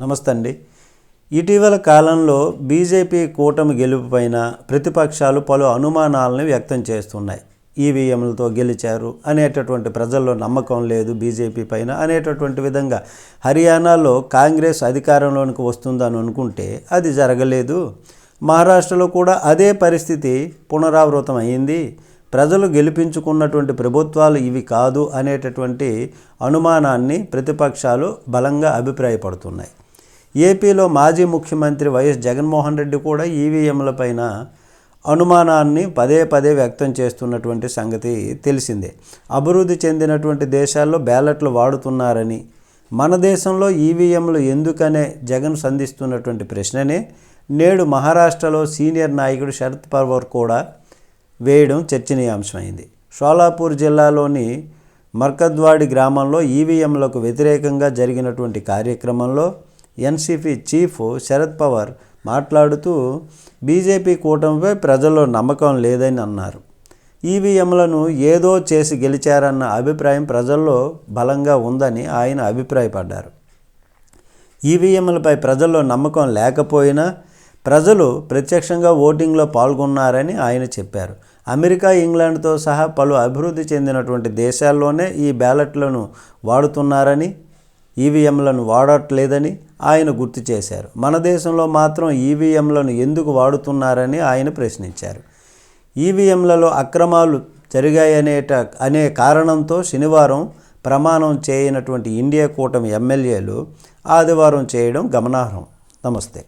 నమస్తే అండి ఇటీవల కాలంలో బీజేపీ కూటమి గెలుపుపైన ప్రతిపక్షాలు పలు అనుమానాలను వ్యక్తం చేస్తున్నాయి. ఈవీఎంలతో గెలిచారు అనేటటువంటి ప్రజల్లో నమ్మకం లేదు బీజేపీ పైన అనేటటువంటి విధంగా. హర్యానాలో కాంగ్రెస్ అధికారంలోనికి వస్తుందని అనుకుంటే అది జరగలేదు. మహారాష్ట్రలో కూడా అదే పరిస్థితి పునరావృతం అయింది. ప్రజలు గెలిపించుకున్నటువంటి ప్రభుత్వాలు ఇవి కాదు అనేటటువంటి అనుమానాన్ని ప్రతిపక్షాలు బలంగా అభిప్రాయపడుతున్నాయి. ఏపీలో మాజీ ముఖ్యమంత్రి వైఎస్ జగన్మోహన్ రెడ్డి కూడా ఈవీఎంల పైన అనుమానాన్ని పదే పదే వ్యక్తం చేస్తున్నటువంటి సంగతి తెలిసిందే. అభివృద్ధి చెందినటువంటి దేశాల్లో బ్యాలెట్లు వాడుతున్నారని మన దేశంలో ఈవీఎంలు ఎందుకనే జగన్ సంధిస్తున్నటువంటి ప్రశ్ననే నేడు మహారాష్ట్రలో సీనియర్ నాయకుడు శరద్ పవార్ కూడా వేయడం చర్చనీయాంశమైంది. షోలాపూర్ జిల్లాలోని మర్కద్వాడి గ్రామంలో ఈవీఎంలకు వ్యతిరేకంగా జరిగినటువంటి కార్యక్రమంలో ఎన్సీపీ చీఫ్ శరద్ పవార్ మాట్లాడుతూ బీజేపీ కూటమిపై ప్రజల్లో నమ్మకం లేదని అన్నారు. ఈవీఎంలను ఏదో చేసి గెలిచారన్న అభిప్రాయం ప్రజల్లో బలంగా ఉందని ఆయన అభిప్రాయపడ్డారు. ఈవీఎంలపై ప్రజల్లో నమ్మకం లేకపోయినా ప్రజలు ప్రత్యక్షంగా ఓటింగ్లో పాల్గొన్నారని ఆయన చెప్పారు. అమెరికా ఇంగ్లాండ్తో సహా పలు అభివృద్ధి చెందినటువంటి దేశాల్లోనే ఈ బ్యాలెట్లను వాడుతున్నారని ఈవీఎంలను వాడట్లేదని ఆయన గుర్తు చేశారు. మన దేశంలో మాత్రం ఈవీఎంలను ఎందుకు వాడుతున్నారని ఆయన ప్రశ్నించారు. ఈవీఎంలలో అక్రమాలు జరిగాయనేట అనే కారణంతో శనివారం ప్రమాణం చేయనటువంటి ఇండియా కూటమి ఎమ్మెల్యేలు ఆదివారం చేయడం గమనార్హం. నమస్తే.